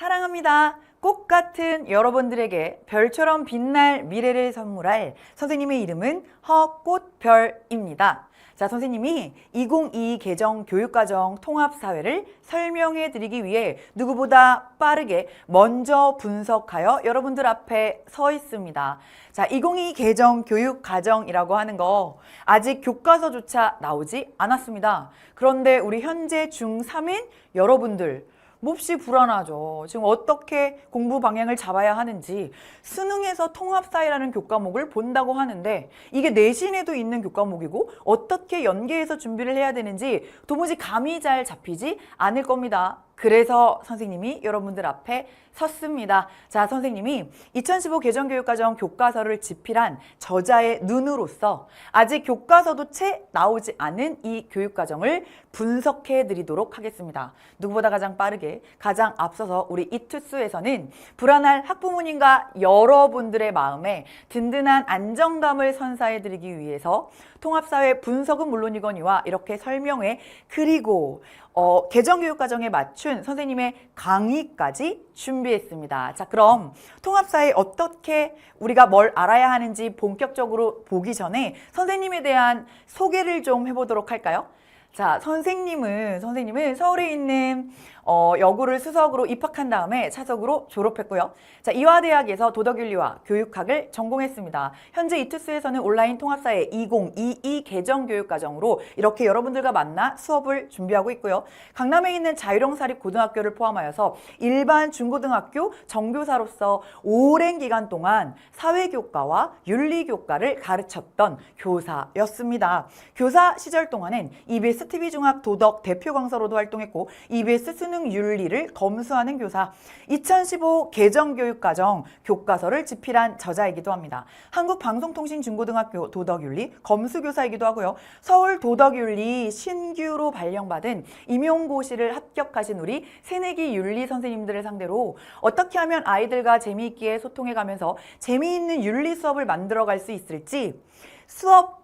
사랑합니다. 꽃 같은 여러분들에게 별처럼 빛날 미래를 선물할 선생님의 이름은 허꽃별입니다. 자, 선생님이 2022 개정 교육과정 통합사회를 설명해 드리기 위해 누구보다 빠르게 먼저 분석하여 여러분들 앞에 서 있습니다. 자, 2022 개정 교육과정이라고 하는 거 아직 교과서조차 나오지 않았습니다. 그런데 우리 현재 중3인 여러분들 몹시 불안하죠. 지금 어떻게 공부 방향을 잡아야 하는지 수능에서 통합사회라는 교과목을 본다고 하는데 이게 내신에도 있는 교과목이고 어떻게 연계해서 준비를 해야 되는지 도무지 감이 잘 잡히지 않을 겁니다. 그래서 선생님이 여러분들 앞에 섰습니다. 자, 선생님이 2015 개정교육과정 교과서를 집필한 저자의 눈으로서 아직 교과서도 채 나오지 않은 이 교육과정을 분석해 드리도록 하겠습니다. 누구보다 가장 빠르게, 가장 앞서서 우리 이투스에서는 불안할 학부모님과 여러분들의 마음에 든든한 안정감을 선사해 드리기 위해서 통합사회 분석은 물론이거니와 이렇게 설명회 그리고 어, 개정교육과정에 맞춘 선생님의 강의까지 준비 했습니다. 자, 그럼 통합사회 어떻게 우리가 뭘 알아야 하는지 본격적으로 보기 전에 선생님에 대한 소개를 좀 해보도록 할까요? 자, 선생님은 선생님은 서울에 있는 어, 여고를 수석으로 입학한 다음에 차석으로 졸업했고요. 자, 이화대학에서 도덕윤리와 교육학을 전공했습니다. 현재 이투스에서는 온라인 통합사회 2022 개정 교육과정으로 이렇게 여러분들과 만나 수업을 준비하고 있고요. 강남에 있는 자유령 사립 고등학교를 포함하여서 일반 중고등학교 정교사로서 오랜 기간 동안 사회교과와 윤리교과를 가르쳤던 교사였습니다. 교사 시절 동안엔 EBS TV중학 도덕 대표 강사로도 활동했고 EBS 수능 윤리를 검수하는 교사, 2015 개정교육과정 교과서를 집필한 저자이기도 합니다. 한국방송통신중고등학교 도덕윤리 검수교사이기도 하고요. 서울 도덕윤리 신규로 발령받은 임용고시를 합격하신 우리 새내기 윤리 선생님들을 상대로 어떻게 하면 아이들과 재미있게 소통해가면서 재미있는 윤리 수업을 만들어갈 수 있을지 수업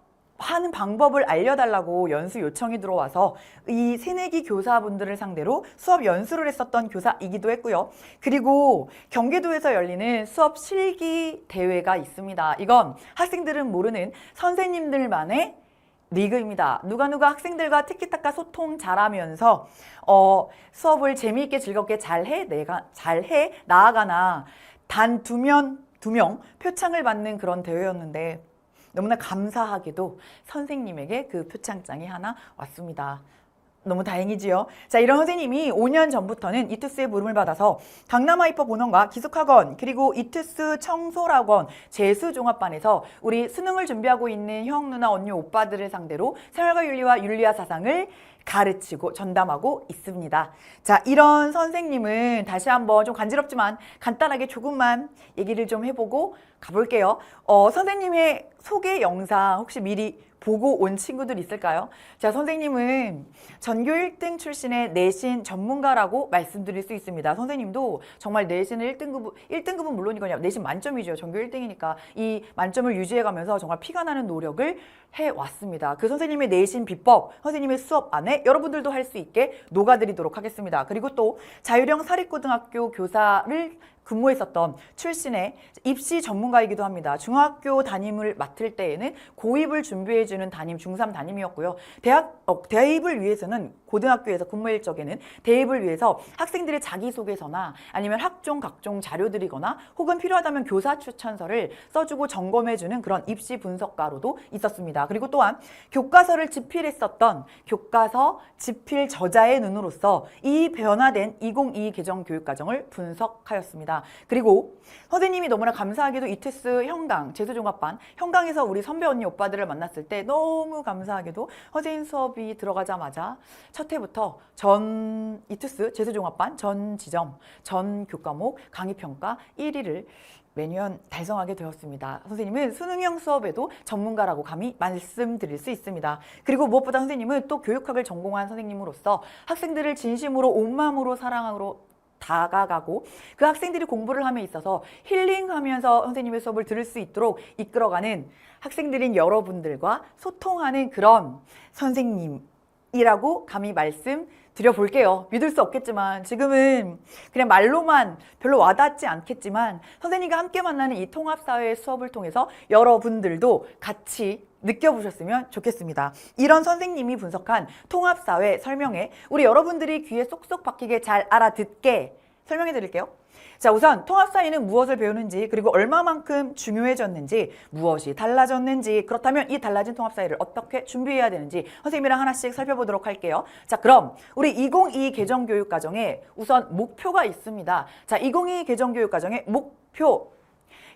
하는 방법을 알려달라고 연수 요청이 들어와서 이 새내기 교사분들을 상대로 수업 연수를 했었던 교사이기도 했고요. 그리고 경기도에서 열리는 수업 실기 대회가 있습니다. 이건 학생들은 모르는 선생님들만의 리그입니다. 누가 누가 학생들과 티키타카 소통 잘하면서 어, 수업을 재미있게 즐겁게 잘해 내가 잘해 나아가나 단 두면 두명 표창을 받는 그런 대회였는데 너무나 감사하게도 선생님에게 그 표창장이 하나 왔습니다. 너무 다행이지요. 자, 이런 선생님이 5년 전부터는 이투스의 부름을 받아서 강남 하이퍼 본원과 기숙학원 그리고 이투스 청소학원 재수종합반에서 우리 수능을 준비하고 있는 형 누나 언니 오빠들을 상대로 생활과 윤리와 윤리와 사상을 가르치고 전담하고 있습니다. 자, 이런 선생님은 다시 한번 좀 간지럽지만 간단하게 조금만 얘기를 좀 해보고 가볼게요. 어, 선생님의 소개 영상 혹시 미리 보고 온 친구들 있을까요? 자, 선생님은 전교 1등 출신의 내신 전문가라고 말씀드릴 수 있습니다. 선생님도 정말 내신을 1등급, 1등급은 물론이거든요. 내신 만점이죠. 전교 1등이니까 이 만점을 유지해가면서 정말 피가 나는 노력을 해왔습니다. 그 선생님의 내신 비법, 선생님의 수업 안에 여러분들도 할 수 있게 녹아드리도록 하겠습니다. 그리고 또 자유령 사립고등학교 교사를 근무했었던 출신의 입시 전문가이기도 합니다. 중학교 담임을 맡을 때에는 고입을 준비해주는 담임, 중3 담임이었고요. 대학, 어, 대입을 위해서는 고등학교에서 근무일 적에는 대입을 위해서 학생들의 자기소개서나 아니면 학종 각종 자료들이거나 혹은 필요하다면 교사 추천서를 써주고 점검해주는 그런 입시 분석가로도 있었습니다. 그리고 또한 교과서를 집필했었던 교과서 집필 저자의 눈으로서 이 변화된 2022 개정 교육과정을 분석하였습니다. 그리고 선생님이 너무나 감사하게도 이테스 형강 재수종합반 형강에서 우리 선배 언니 오빠들을 만났을 때 너무 감사하게도 선생님 수업이 들어가자마자 첫 해부터 전 이투스 재수종합반 전 지점 전 교과목 강의평가 1위를 매년 달성하게 되었습니다. 선생님은 수능형 수업에도 전문가라고 감히 말씀드릴 수 있습니다. 그리고 무엇보다 선생님은 또 교육학을 전공한 선생님으로서 학생들을 진심으로 온 마음으로 사랑하고 다가가고 그 학생들이 공부를 함에 있어서 힐링하면서 선생님의 수업을 들을 수 있도록 이끌어가는 학생들인 여러분들과 소통하는 그런 선생님이라고 감히 말씀 드려볼게요. 믿을 수 없겠지만 지금은 그냥 말로만 별로 와닿지 않겠지만 선생님과 함께 만나는 이 통합사회 수업을 통해서 여러분들도 같이 느껴보셨으면 좋겠습니다. 이런 선생님이 분석한 통합사회 설명에 우리 여러분들이 귀에 쏙쏙 박히게 잘 알아듣게 설명해 드릴게요. 자, 우선 통합사회는 무엇을 배우는지 그리고 얼마만큼 중요해졌는지 무엇이 달라졌는지 그렇다면 이 달라진 통합사회를 어떻게 준비해야 되는지 선생님이랑 하나씩 살펴보도록 할게요. 자, 그럼 우리 2022 개정 교육 과정에 우선 목표가 있습니다. 자, 2022 개정 교육 과정의 목표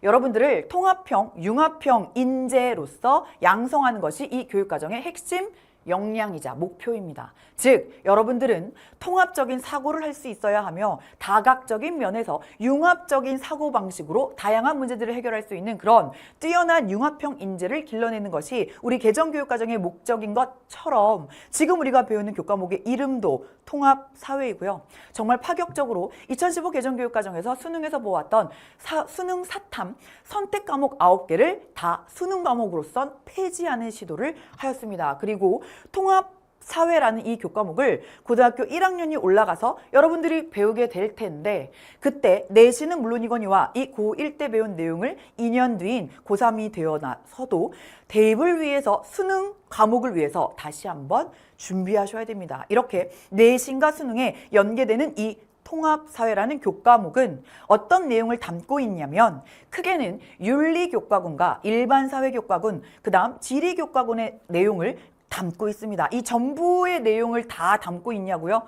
여러분들을 통합형, 융합형 인재로서 양성하는 것이 이 교육과정의 핵심 역량이자 목표입니다. 즉, 여러분들은 통합적인 사고를 할 수 있어야 하며 다각적인 면에서 융합적인 사고 방식으로 다양한 문제들을 해결할 수 있는 그런 뛰어난 융합형 인재를 길러내는 것이 우리 개정교육과정의 목적인 것처럼 지금 우리가 배우는 교과목의 이름도 통합 사회이고요. 정말 파격적으로 2015 개정 교육 과정에서 수능에서 보았던 사- 수능 사탐 선택 과목 9개를 다 수능 과목으로선 폐지하는 시도를 하였습니다. 그리고 통합 사회라는 이 교과목을 고등학교 1학년이 올라가서 여러분들이 배우게 될 텐데 그때 내신은 물론이거니와 이 고1 때 배운 내용을 2년 뒤인 고3이 되어 나서도 대입을 위해서 수능 과목을 위해서 다시 한번 준비하셔야 됩니다. 이렇게 내신과 수능에 연계되는 이 통합사회라는 교과목은 어떤 내용을 담고 있냐면 크게는 윤리교과군과 일반사회교과군, 그 다음 지리교과군의 내용을 담고 있습니다. 이 전부의 내용을 다 담고 있냐고요?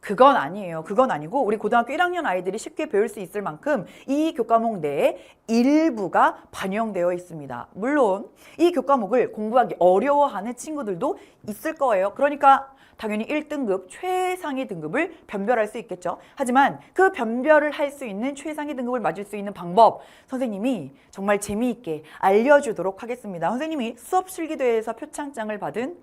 그건 아니에요. 그건 아니고 우리 고등학교 1학년 아이들이 쉽게 배울 수 있을 만큼 이 교과목 내에 일부가 반영되어 있습니다. 물론 이 교과목을 공부하기 어려워하는 친구들도 있을 거예요. 그러니까 당연히 1등급 최상위 등급을 변별할 수 있겠죠. 하지만 그 변별을 할 수 있는 최상위 등급을 맞을 수 있는 방법 선생님이 정말 재미있게 알려주도록 하겠습니다. 선생님이 수업 실기대회에서 표창장을 받은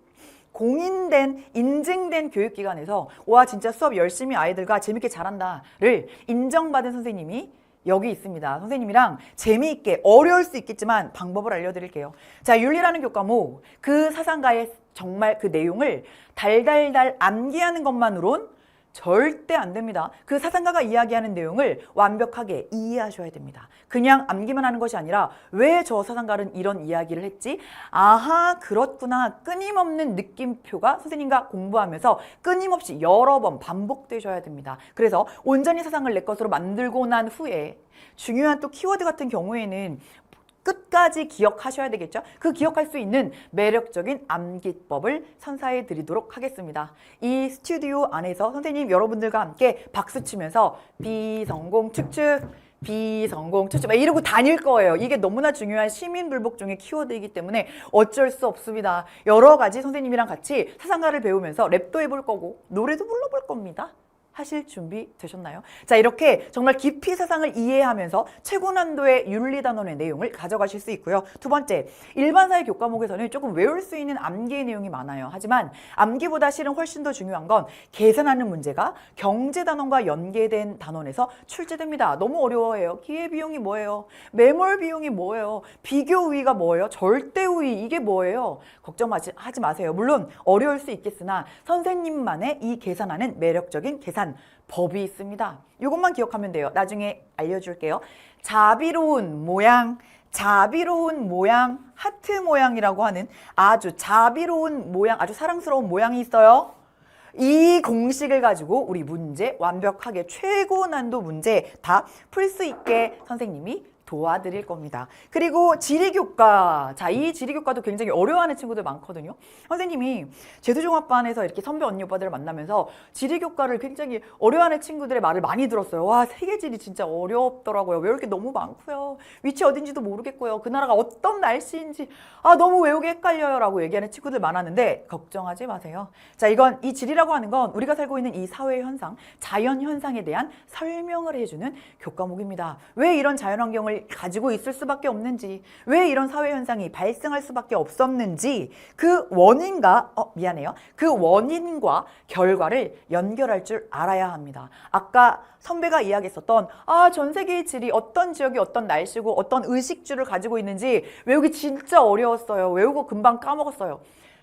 공인된 인증된 교육기관에서 와 진짜 수업 열심히 아이들과 재밌게 잘한다를 인정받은 선생님이 여기 있습니다. 선생님이랑 재미있게 어려울 수 있겠지만 방법을 알려드릴게요. 자 윤리라는 교과목 그 사상가의 정말 그 내용을 달달달 암기하는 것만으론 절대 안 됩니다. 그 사상가가 이야기하는 내용을 완벽하게 이해하셔야 됩니다. 그냥 암기만 하는 것이 아니라 왜 저 사상가는 이런 이야기를 했지? 아하, 그렇구나. 끊임없는 느낌표가 선생님과 공부하면서 끊임없이 여러 번 반복되셔야 됩니다. 그래서 온전히 사상을 내 것으로 만들고 난 후에 중요한 또 키워드 같은 경우에는 끝까지 기억하셔야 되겠죠? 그 기억할 수 있는 매력적인 암기법을 선사해 드리도록 하겠습니다. 이 스튜디오 안에서 선생님 여러분들과 함께 박수 치면서 비성공 축축 비성공 막 이러고 다닐 거예요. 이게 너무나 중요한 시민 불복 중의 키워드이기 때문에 어쩔 수 없습니다. 여러 가지 선생님이랑 같이 사상가를 배우면서 랩도 해볼 거고 노래도 불러볼 겁니다. 하실 준비 되셨나요? 자, 이렇게 정말 깊이 사상을 이해하면서 최고 난도의 윤리 단원의 내용을 가져가실 수 있고요. 두 번째, 일반 사회 교과목에서는 조금 외울 수 있는 암기의 내용이 많아요. 하지만 암기보다 실은 훨씬 더 중요한 건 계산하는 문제가 경제 단원과 연계된 단원에서 출제됩니다. 너무 어려워해요. 기회 비용이 뭐예요? 매몰 비용이 뭐예요? 비교 우위가 뭐예요? 절대 우위 이게 뭐예요? 걱정하지 하지 마세요. 물론 어려울 수 있겠으나 선생님만의 이 계산하는 매력적인 계산 법이 있습니다. 이것만 기억하면 돼요. 나중에 알려줄게요. 자비로운 모양, 자비로운 모양, 하트 모양이라고 하는 아주 자비로운 모양, 아주 사랑스러운 모양이 있어요. 이 공식을 가지고 우리 문제 완벽하게 최고 난도 문제 다 풀 수 있게 선생님이 도와드릴 겁니다. 그리고 지리교과. 자, 이 지리교과도 굉장히 어려워하는 친구들 많거든요. 선생님이 제주종합반에서 이렇게 선배 언니 오빠들을 만나면서 지리교과를 굉장히 어려워하는 친구들의 말을 많이 들었어요. 와, 세계지리 진짜 어렵더라고요. 외울 게 너무 많고요. 위치 어딘지도 모르겠고요. 그 나라가 어떤 날씨인지 아, 너무 외우기 헷갈려요. 라고 얘기하는 친구들 많았는데 걱정하지 마세요. 자, 이건 이 지리라고 하는 건 우리가 살고 있는 이 사회 현상, 자연 현상에 대한 설명을 해주는 교과목입니다. 왜 이런 자연 환경을 가지고 있을 수밖에 없는지, 왜 이런 사회 현상이 발생할 수밖에 없었는지, 그 원인과, 어, 미안해요. 그 원인과 결과를 연결할 줄 알아야 합니다. 아까 선배가 이야기했었던, 아, 전 세계의 질이 어떤 지역이 어떤 날씨고 어떤 의식주를 가지고 있는지 외우기 진짜 어려웠어요. 외우고 금방 까먹었어요.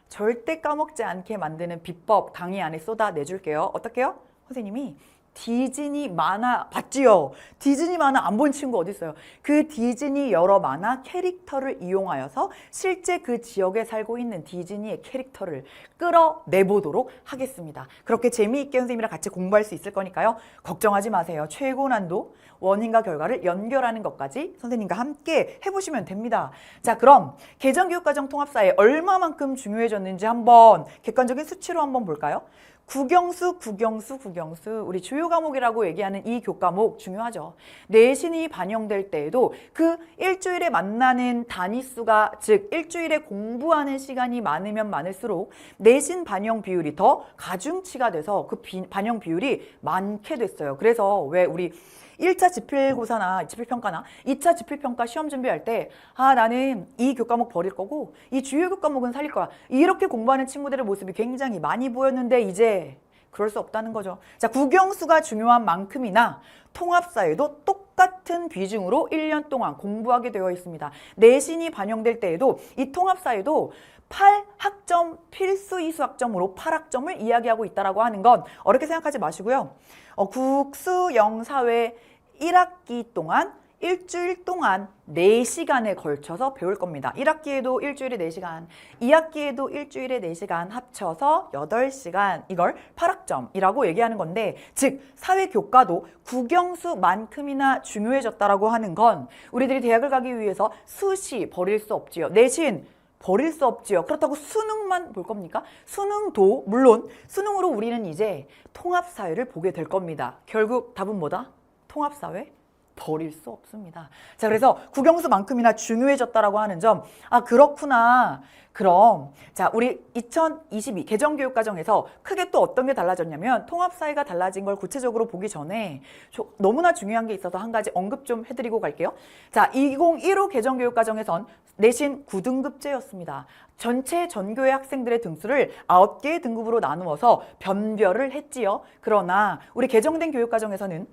절대 까먹지 않게 만드는 비법 강의 안에 쏟아내 줄게요. 어떻게요? 선생님이 디즈니 만화 봤지요? 디즈니 만화 안 본 친구 어디 있어요? 그 디즈니 여러 만화 캐릭터를 이용하여서 실제 그 지역에 살고 있는 디즈니의 캐릭터를 끌어내보도록 하겠습니다. 그렇게 재미있게 선생님이랑 같이 공부할 수 있을 거니까요. 걱정하지 마세요. 최고 난도 원인과 결과를 연결하는 것까지 선생님과 함께 해보시면 됩니다. 자, 그럼 개정교육과정 통합사에 얼마만큼 중요해졌는지 한번 객관적인 수치로 한번 볼까요? 국영수, 국영수, 국영수. 우리 주요 과목이라고 얘기하는 이 교과목 중요하죠. 내신이 반영될 때에도 그 일주일에 만나는 단위수가 즉 일주일에 공부하는 시간이 많으면 많을수록 내신 반영 비율이 더 가중치가 돼서 그 비- 반영 비율이 많게 됐어요. 그래서 왜 우리 1차 지필고사나 지필평가나 2차 지필평가 시험 준비할 때, 아, 나는 이 교과목 버릴 거고, 이 주요 교과목은 살릴 거야. 이렇게 공부하는 친구들의 모습이 굉장히 많이 보였는데, 이제 그럴 수 없다는 거죠. 자, 국영수가 중요한 만큼이나 통합사에도 똑같은 비중으로 1년 동안 공부하게 되어 있습니다. 내신이 반영될 때에도 이 통합사에도 8학점 필수 이수 학점으로 8학점을 이야기하고 있다라고 하는 건 어렵게 생각하지 마시고요. 어, 국수 영사회 1학기 동안 일주일 동안 4시간에 걸쳐서 배울 겁니다. 1학기에도 일주일에 4시간, 2학기에도 일주일에 4시간 합쳐서 8시간 이걸 8학점이라고 얘기하는 건데 즉 사회 교과도 국영수만큼이나 중요해졌다라고 하는 건 우리들이 대학을 가기 위해서 수시 버릴 수 없지요. 내신 버릴 수 없지요. 그렇다고 수능만 볼 겁니까? 수능도 물론 수능으로 우리는 이제 통합사회를 보게 될 겁니다. 결국 답은 뭐다? 통합사회? 버릴 수 없습니다. 자, 그래서 국영수만큼이나 중요해졌다라고 하는 점, 아, 그렇구나. 그럼, 자, 우리 2022 개정 교육 과정에서 크게 또 어떤 게 달라졌냐면, 통합 사회가 달라진 걸 구체적으로 보기 전에 저- 너무나 중요한 게 있어서 한 가지 언급 좀 해드리고 갈게요. 자, 2015 개정 교육 과정에선 내신 9등급제였습니다. 전체 전교의 학생들의 등수를 9개의 등급으로 나누어서 변별을 했지요. 그러나 우리 개정된 교육 과정에서는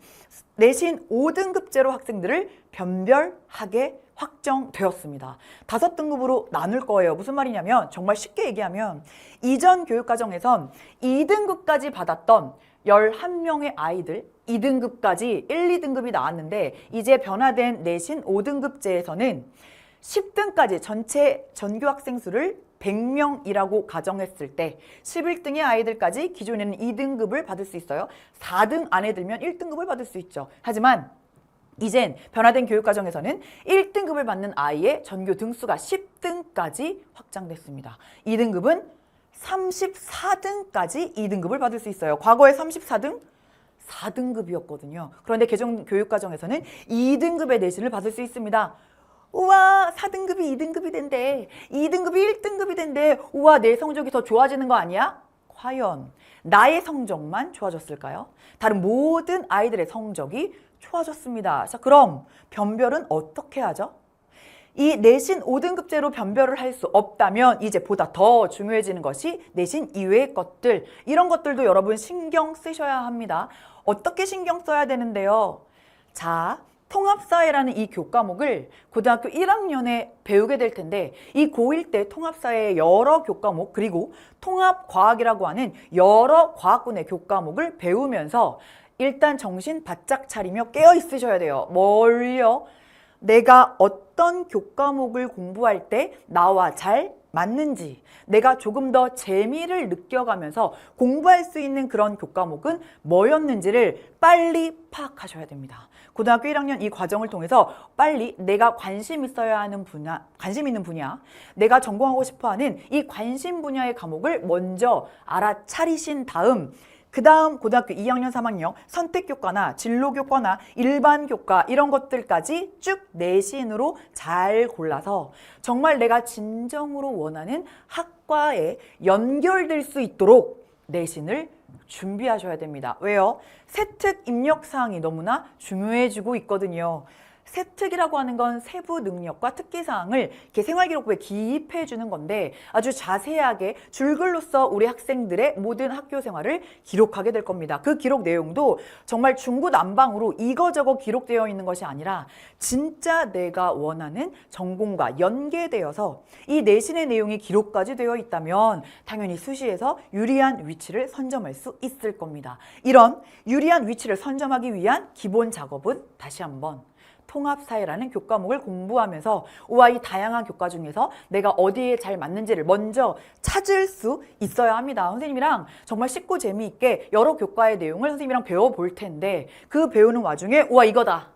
내신 5등급제로 학생들을 변별하게 확정되었습니다. 다섯 등급으로 나눌 거예요. 무슨 말이냐면 정말 쉽게 얘기하면 이전 교육과정에선 2등급까지 받았던 11명의 아이들 2등급까지 1, 2등급이 나왔는데 이제 변화된 내신 5등급제에서는 10등까지 전체 전교 학생 수를 100명이라고 가정했을 때 11등의 아이들까지 기존에는 2등급을 받을 수 있어요. 4등 안에 들면 1등급을 받을 수 있죠. 하지만 이젠 변화된 교육과정에서는 1등급을 받는 아이의 전교 등수가 10등까지 확장됐습니다. 2등급은 34등까지 2등급을 받을 수 있어요. 과거에 34등 4등급이었거든요. 그런데 개정 교육과정에서는 2등급의 내신을 받을 수 있습니다. 우와 4등급이 2등급이 된대 2등급이 1등급이 된대 우와 내 성적이 더 좋아지는 거 아니야? 과연 나의 성적만 좋아졌을까요? 다른 모든 아이들의 성적이 좋아졌습니다. 자 그럼 변별은 어떻게 하죠? 이 내신 5등급제로 변별을 할 수 없다면 이제 보다 더 중요해지는 것이 내신 이외의 것들 이런 것들도 여러분 신경 쓰셔야 합니다. 어떻게 신경 써야 되는데요? 자, 통합사회라는 이 교과목을 고등학교 1학년에 배우게 될 텐데 이 고1 때 통합사회의 여러 교과목 그리고 통합과학이라고 하는 여러 과학군의 교과목을 배우면서 일단 정신 바짝 차리며 깨어 있으셔야 돼요. 뭘요? 내가 어떤 교과목을 공부할 때 나와 잘 맞는지, 내가 조금 더 재미를 느껴가면서 공부할 수 있는 그런 교과목은 뭐였는지를 빨리 파악하셔야 됩니다. 고등학교 1학년 이 과정을 통해서 빨리 내가 관심 있어야 하는 분야, 관심 있는 분야, 내가 전공하고 싶어 하는 이 관심 분야의 과목을 먼저 알아차리신 다음 그 다음 고등학교 2학년, 3학년 선택교과나 진로교과나 일반교과 이런 것들까지 쭉 내신으로 잘 골라서 정말 내가 진정으로 원하는 학과에 연결될 수 있도록 내신을 준비하셔야 됩니다. 왜요? 세특 입력 사항이 너무나 중요해지고 있거든요. 세특이라고 하는 건 세부 능력과 특기사항을 이렇게 생활기록부에 기입해 주는 건데 아주 자세하게 줄글로써 우리 학생들의 모든 학교 생활을 기록하게 될 겁니다. 그 기록 내용도 정말 중구난방으로 이거저거 기록되어 있는 것이 아니라 진짜 내가 원하는 전공과 연계되어서 이 내신의 내용이 기록까지 되어 있다면 당연히 수시에서 유리한 위치를 선점할 수 있을 겁니다. 이런 유리한 위치를 선점하기 위한 기본 작업은 다시 한번 통합사회라는 교과목을 공부하면서 우와 이 다양한 교과 중에서 내가 어디에 잘 맞는지를 먼저 찾을 수 있어야 합니다. 선생님이랑 정말 쉽고 재미있게 여러 교과의 내용을 선생님이랑 배워볼 텐데 그 배우는 와중에 우와 이거다.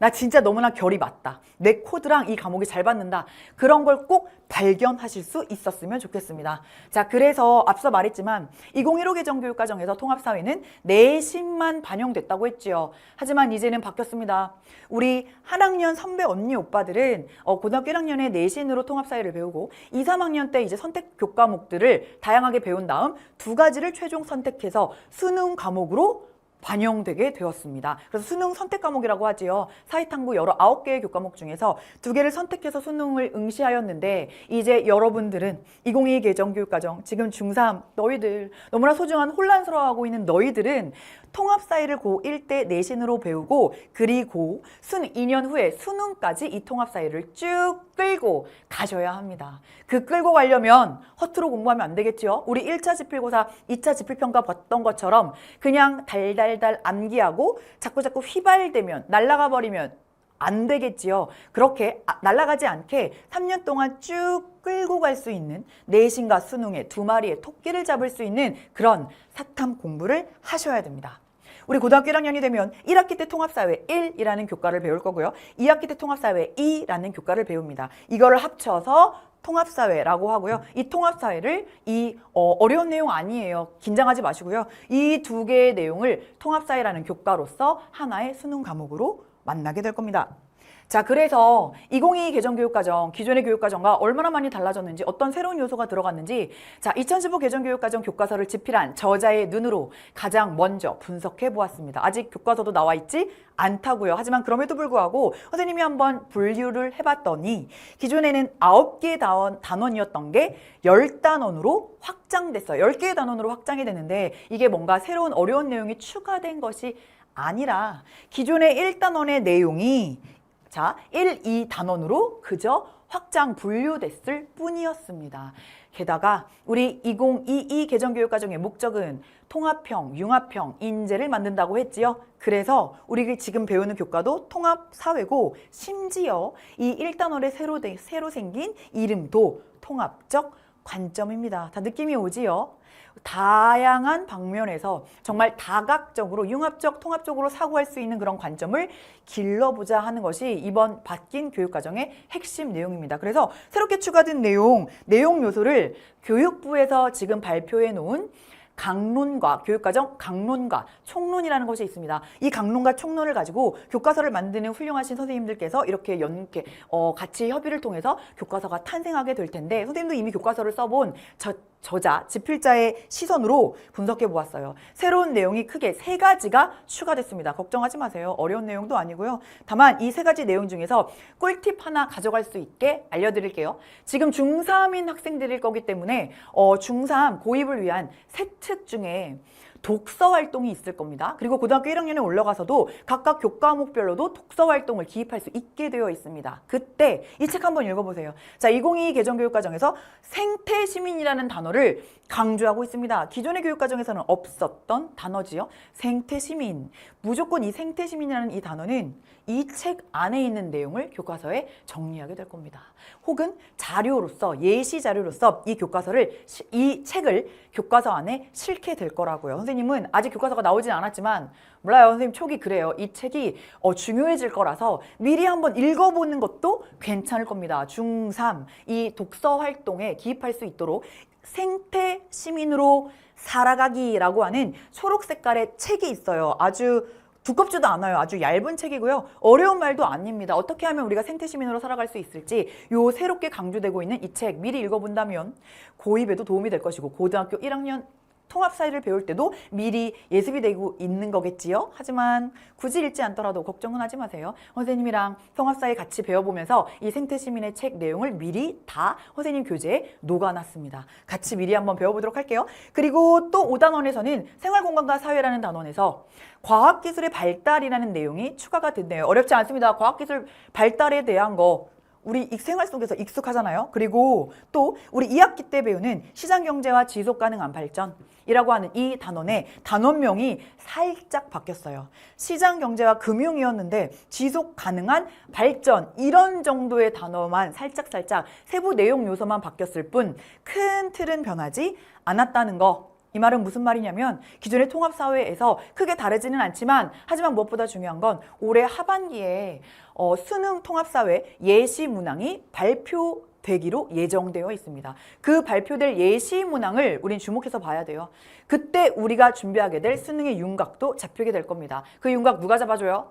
나 진짜 너무나 결이 맞다. 내 코드랑 이 과목이 잘 받는다. 그런 걸 꼭 발견하실 수 있었으면 좋겠습니다. 자, 그래서 앞서 말했지만 2015 개정 교육 과정에서 통합 사회는 내신만 반영됐다고 했지요. 하지만 이제는 바뀌었습니다. 우리 한 학년 선배 언니 오빠들은 어, 고등학교 1학년에 내신으로 통합 사회를 배우고 2, 3학년 때 이제 선택 교과목들을 다양하게 배운 다음 두 가지를 최종 선택해서 수능 과목으로 반영되게 되었습니다. 그래서 수능 선택 과목이라고 하지요. 사이탐구 여러 아홉 개의 교과목 중에서 두 개를 선택해서 수능을 응시하였는데 이제 여러분들은 2022 개정 교육과정 지금 중3 너희들 너무나 소중한 혼란스러워하고 있는 너희들은 통합사회를 고1 때 내신으로 배우고 그리고 순 2년 후에 수능까지 이 통합사회를 쭉 끌고 가셔야 합니다. 그 끌고 가려면 허투루 공부하면 안 되겠죠. 우리 1차 지필고사, 2차 지필평가 봤던 것처럼 그냥 달달 달 암기하고 자꾸 자꾸 휘발되면 날아가 버리면 안 되겠지요. 그렇게 아- 날아가지 않게 3년 동안 쭉 끌고 갈 수 있는 내신과 수능의 두 마리의 토끼를 잡을 수 있는 그런 사탐 공부를 하셔야 됩니다. 우리 고등학교 1학년이 되면 1학기 때 통합사회 1이라는 교과를 배울 거고요. 2학기 때 통합사회 2라는 교과를 배웁니다. 이거를 합쳐서 통합사회라고 하고요. 이 통합사회를 이 어, 어려운 내용 아니에요. 긴장하지 마시고요. 이 두 개의 내용을 통합사회라는 교과로서 하나의 수능 과목으로 만나게 될 겁니다. 자, 그래서 2022 개정 교육과정, 기존의 교육과정과 얼마나 많이 달라졌는지, 어떤 새로운 요소가 들어갔는지, 자, 2015 개정 교육과정 교과서를 집필한 저자의 눈으로 가장 먼저 분석해 보았습니다. 아직 교과서도 나와 있지 않다고요. 하지만 그럼에도 불구하고 선생님이 한번 분류를 해봤더니 기존에는 9개의 단원, 단원이었던 게 10단원으로 확장됐어요. 10개의 단원으로 확장이 됐는데 이게 뭔가 새로운 어려운 내용이 추가된 것이 아니라 기존의 1단원의 내용이 자, 1, 2 단원으로 그저 확장 분류됐을 뿐이었습니다. 게다가 우리 2022 개정교육과정의 목적은 통합형, 융합형, 인재를 만든다고 했지요. 그래서 우리 지금 배우는 교과도 통합사회고 심지어 이 1단원에 새로, 되- 새로 생긴 이름도 통합적 관점입니다. 다 느낌이 오지요? 다양한 방면에서 정말 다각적으로 융합적 통합적으로 사고할 수 있는 그런 관점을 길러보자 하는 것이 이번 바뀐 교육과정의 핵심 내용입니다. 그래서 새롭게 추가된 내용, 내용 요소를 교육부에서 지금 발표해 놓은 강론과 교육과정 강론과 총론이라는 것이 있습니다. 이 강론과 총론을 가지고 교과서를 만드는 훌륭하신 선생님들께서 이렇게 연계 어, 같이 협의를 통해서 교과서가 탄생하게 될 텐데 선생님도 이미 교과서를 써본 저, 저자 지필자의 시선으로 분석해 보았어요. 새로운 내용이 크게 세 가지가 추가됐습니다. 걱정하지 마세요. 어려운 내용도 아니고요. 다만 이 세 가지 내용 중에서 꿀팁 하나 가져갈 수 있게 알려드릴게요. 지금 중3인 학생들일 거기 때문에 어, 중3 고입을 위한 세특 중에 독서 활동이 있을 겁니다. 그리고 고등학교 1학년에 올라가서도 각각 교과목별로도 독서 활동을 기입할 수 있게 되어 있습니다. 그때 이 책 한번 읽어보세요. 자, 2022 개정교육과정에서 생태 시민이라는 단어를 강조하고 있습니다. 기존의 교육과정에서는 없었던 단어지요. 생태 시민. 무조건 이 생태 시민이라는 이 단어는 이 책 안에 있는 내용을 교과서에 정리하게 될 겁니다. 혹은 자료로서 예시 자료로서 이 교과서를 시- 이 책을 교과서 안에 실게 될 거라고요. 선생님은 아직 교과서가 나오진 않았지만 몰라요. 선생님 촉이 그래요. 이 책이 어, 중요해질 거라서 미리 한번 읽어보는 것도 괜찮을 겁니다. 중3 이 독서 활동에 기입할 수 있도록 생태 시민으로 살아가기라고 하는 초록 색깔의 책이 있어요. 아주 두껍지도 않아요. 아주 얇은 책이고요. 어려운 말도 아닙니다. 어떻게 하면 우리가 생태 시민으로 살아갈 수 있을지 요 새롭게 강조되고 있는 이 책 미리 읽어본다면 고입에도 도움이 될 것이고 고등학교 1학년 통합 사회를 배울 때도 미리 예습이 되고 있는 거겠지요. 하지만 굳이 읽지 않더라도 걱정은 하지 마세요. 선생님이랑 통합 사회 같이 배워보면서 이 생태 시민의 책 내용을 미리 다 선생님 교재에 녹아놨습니다. 같이 미리 한번 배워보도록 할게요. 그리고 또 5단원에서는 생활공간과 사회라는 단원에서 과학기술의 발달이라는 내용이 추가가 됐네요. 어렵지 않습니다. 과학기술 발달에 대한 거 우리 익- 생활 속에서 익숙하잖아요. 그리고 또 우리 2학기 때 배우는 시장경제와 지속가능한 발전이라고 하는 이 단원의 단원명이 살짝 바뀌었어요. 시장경제와 금융이었는데 지속가능한 발전 이런 정도의 단어만 살짝살짝 세부 내용 요소만 바뀌었을 뿐 큰 틀은 변하지 않았다는 거 이 말은 무슨 말이냐면 기존의 통합사회에서 크게 다르지는 않지만 하지만 무엇보다 중요한 건 올해 하반기에 어, 수능 통합사회 예시 문항이 발표 되기로 예정되어 있습니다. 그 발표될 예시 문항을 우린 주목해서 봐야 돼요. 그때 우리가 준비하게 될 수능의 윤곽도 잡히게 될 겁니다. 그 윤곽 누가 잡아줘요?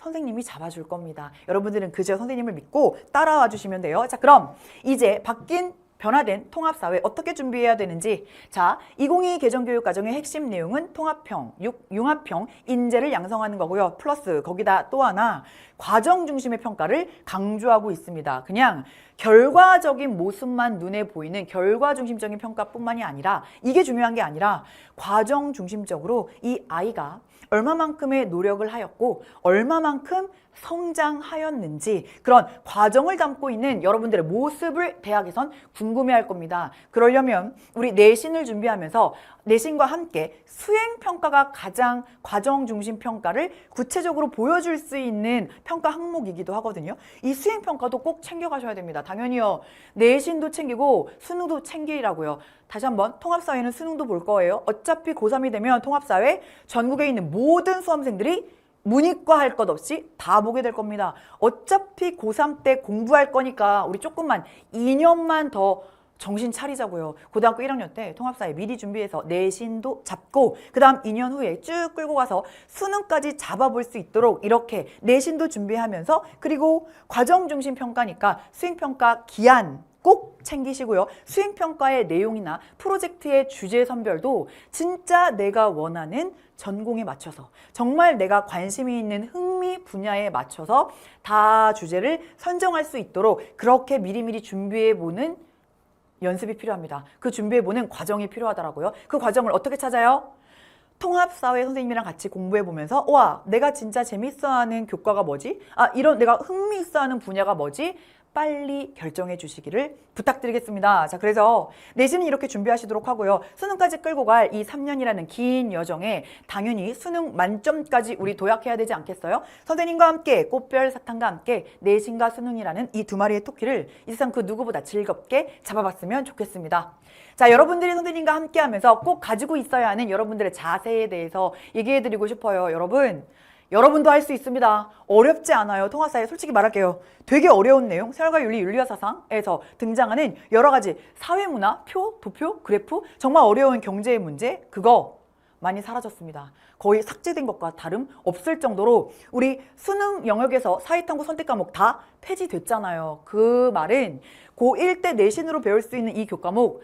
선생님이 잡아줄 겁니다. 여러분들은 그저 선생님을 믿고 따라와 주시면 돼요. 자, 그럼 이제 바뀐 변화된 통합사회 어떻게 준비해야 되는지 자, 2022 개정교육 과정의 핵심 내용은 통합형, 육- 융합형, 인재를 양성하는 거고요. 플러스 거기다 또 하나 과정 중심의 평가를 강조하고 있습니다. 그냥 결과적인 모습만 눈에 보이는 결과 중심적인 평가뿐만이 아니라 이게 중요한 게 아니라 과정 중심적으로 이 아이가 얼마만큼의 노력을 하였고 얼마만큼 성장하였는지 그런 과정을 담고 있는 여러분들의 모습을 대학에선 궁금해할 겁니다. 그러려면 우리 내신을 준비하면서 내신과 함께 수행 평가가 가장 과정 중심 평가를 구체적으로 보여줄 수 있는 평가 항목이기도 하거든요. 이 수행 평가도 꼭 챙겨가셔야 됩니다. 당연히요. 내신도 챙기고 수능도 챙기라고요. 다시 한번 통합사회는 수능도 볼 거예요. 어차피 고3이 되면 통합사회 전국에 있는 모든 수험생들이 문이과 할 것 없이 다 보게 될 겁니다. 어차피 고3 때 공부할 거니까 우리 조금만 2년만 더 정신 차리자고요. 고등학교 1학년 때 통합사회 미리 준비해서 내신도 잡고 그 다음 2년 후에 쭉 끌고 가서 수능까지 잡아볼 수 있도록 이렇게 내신도 준비하면서 그리고 과정 중심 평가니까 수행평가 기한 꼭 챙기시고요. 수행평가의 내용이나 프로젝트의 주제 선별도 진짜 내가 원하는 전공에 맞춰서 정말 내가 관심이 있는 흥미 분야에 맞춰서 다 주제를 선정할 수 있도록 그렇게 미리미리 준비해보는 연습이 필요합니다. 그 준비해보는 과정이 필요하더라고요. 그 과정을 어떻게 찾아요? 통합사회 선생님이랑 같이 공부해보면서 와 내가 진짜 재밌어하는 교과가 뭐지? 아 이런 내가 흥미있어하는 분야가 뭐지? 빨리 결정해 주시기를 부탁드리겠습니다. 자, 그래서 내신은 이렇게 준비하시도록 하고요. 수능까지 끌고 갈 이 3년이라는 긴 여정에 당연히 수능 만점까지 우리 도약해야 되지 않겠어요? 선생님과 함께 꽃별 사탕과 함께 내신과 수능이라는 이 두 마리의 토끼를 이 세상 그 누구보다 즐겁게 잡아봤으면 좋겠습니다. 자, 여러분들이 선생님과 함께 하면서 꼭 가지고 있어야 하는 여러분들의 자세에 대해서 얘기해 드리고 싶어요. 여러분, 여러분도 할 수 있습니다. 어렵지 않아요. 통합사회 솔직히 말할게요. 되게 어려운 내용, 생활과 윤리, 윤리와 사상에서 등장하는 여러 가지 사회문화, 표, 도표, 그래프, 정말 어려운 경제의 문제, 그거 많이 사라졌습니다. 거의 삭제된 것과 다름 없을 정도로 우리 수능 영역에서 사회탐구 선택 과목 다 폐지됐잖아요. 그 말은 고1 때 내신으로 배울 수 있는 이 교과목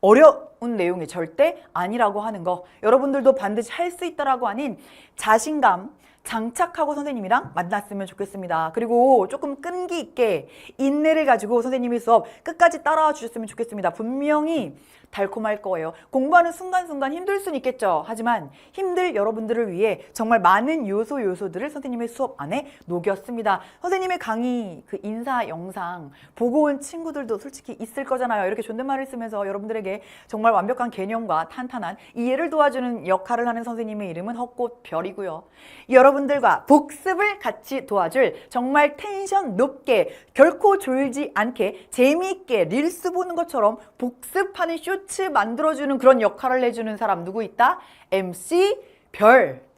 어려운 내용이 절대 아니라고 하는 거 여러분들도 반드시 할 수 있다라고 하는 자신감 장착하고 선생님이랑 만났으면 좋겠습니다. 그리고 조금 끈기 있게 인내를 가지고 선생님의 수업 끝까지 따라와 주셨으면 좋겠습니다. 분명히 달콤할 거예요. 공부하는 순간순간 힘들 수는 있겠죠. 하지만 힘들 여러분들을 위해 정말 많은 요소 요소들을 선생님의 수업 안에 녹였습니다. 선생님의 강의 그 인사 영상 보고 온 친구들도 솔직히 있을 거잖아요. 이렇게 존댓말을 쓰면서 여러분들에게 정말 완벽한 개념과 탄탄한 이해를 도와주는 역할을 하는 선생님의 이름은 헛꽃별이고요. 여러분들과 복습을 같이 도와줄 정말 텐션 높게 결코 졸지 않게 재미있게 릴스 보는 것처럼 복습하는 쇼츠 만들어주는 그런 역할을 해주는 사람 누구 있다? MC 별.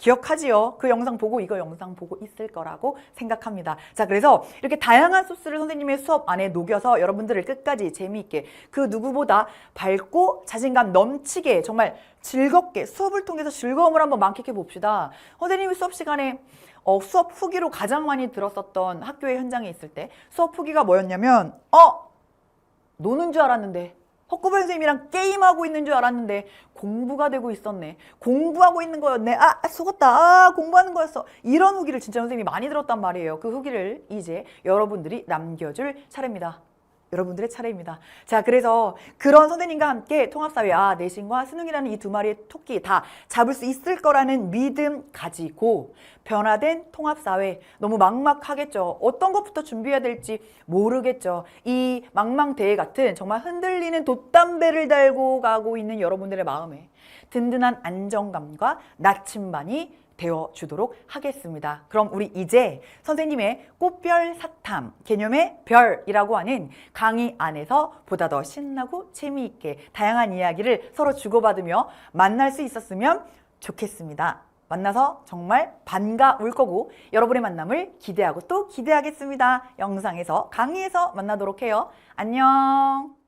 기억하지요? 그 영상 보고 이거 영상 보고 있을 거라고 생각합니다. 자, 그래서 이렇게 다양한 소스를 선생님의 수업 안에 녹여서 여러분들을 끝까지 재미있게 그 누구보다 밝고 자신감 넘치게 정말 즐겁게 수업을 통해서 즐거움을 한번 만끽해 봅시다. 선생님이 수업 시간에 어, 수업 후기로 가장 많이 들었었던 학교의 현장에 있을 때 수업 후기가 뭐였냐면 어? 노는 줄 알았는데 헛구별 선생님이랑 게임하고 있는 줄 알았는데 공부가 되고 있었네. 공부하고 있는 거였네. 아, 속았다. 아, 공부하는 거였어. 이런 후기를 진짜 선생님이 많이 들었단 말이에요. 그 후기를 이제 여러분들이 남겨줄 차례입니다. 여러분들의 차례입니다. 자, 그래서 그런 선생님과 함께 통합사회, 아, 내신과 수능이라는 이 두 마리의 토끼 다 잡을 수 있을 거라는 믿음 가지고 변화된 통합사회, 너무 막막하겠죠. 어떤 것부터 준비해야 될지 모르겠죠. 이 망망대해 같은 정말 흔들리는 돛담배를 달고 가고 있는 여러분들의 마음에 든든한 안정감과 나침반이 되어 주도록 하겠습니다. 그럼 우리 이제 선생님의 꽃별 사탐 개념의 별이라고 하는 강의 안에서 보다 더 신나고 재미있게 다양한 이야기를 서로 주고받으며 만날 수 있었으면 좋겠습니다. 만나서 정말 반가울 거고 여러분의 만남을 기대하고 또 기대하겠습니다. 영상에서 강의에서 만나도록 해요. 안녕.